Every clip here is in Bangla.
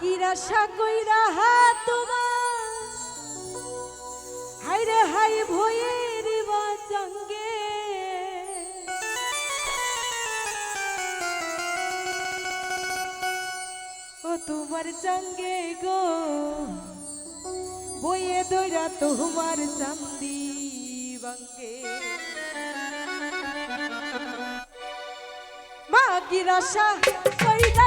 কিরাশা কইরা হা তোমার। হাই রে হাই ভয়ের জঙ্গে ও তোমার জঙ্গে গো, বইয়ে দৈরা তোমার চান্দি বঙ্গে। মা কিরাশা কইরা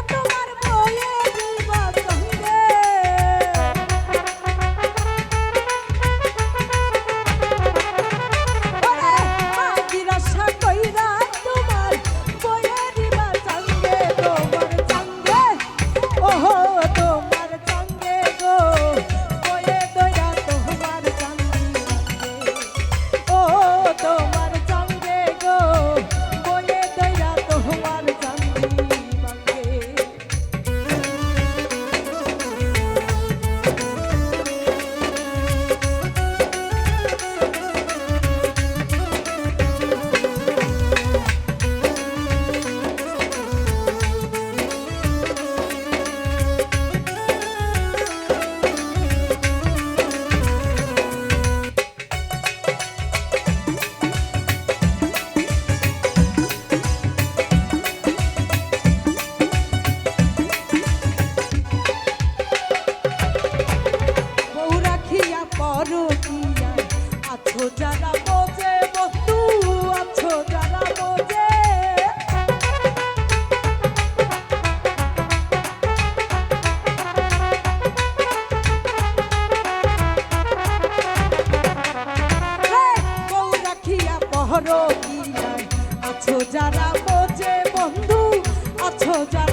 আছো যা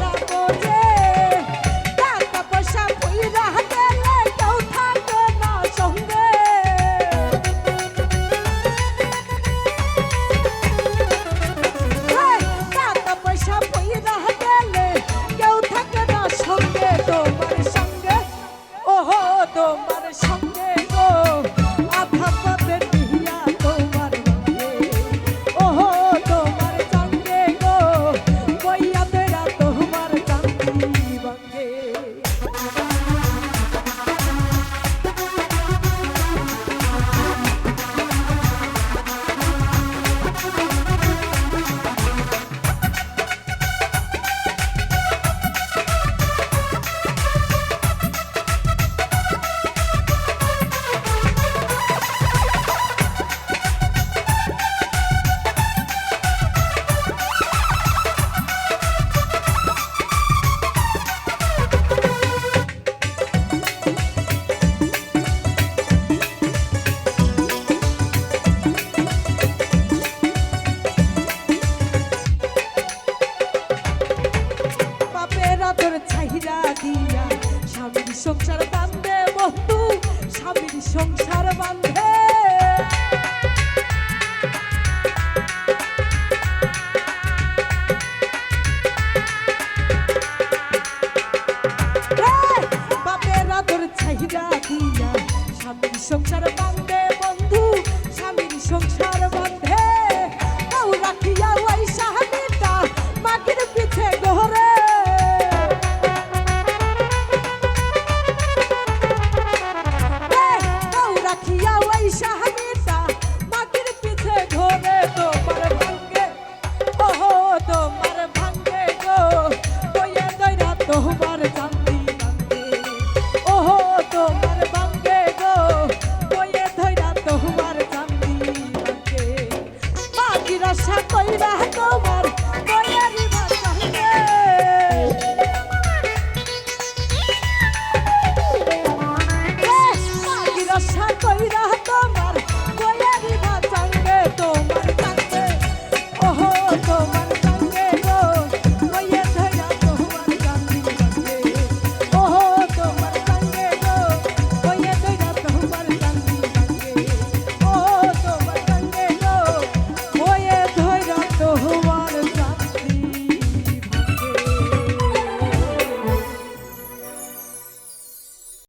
সংসার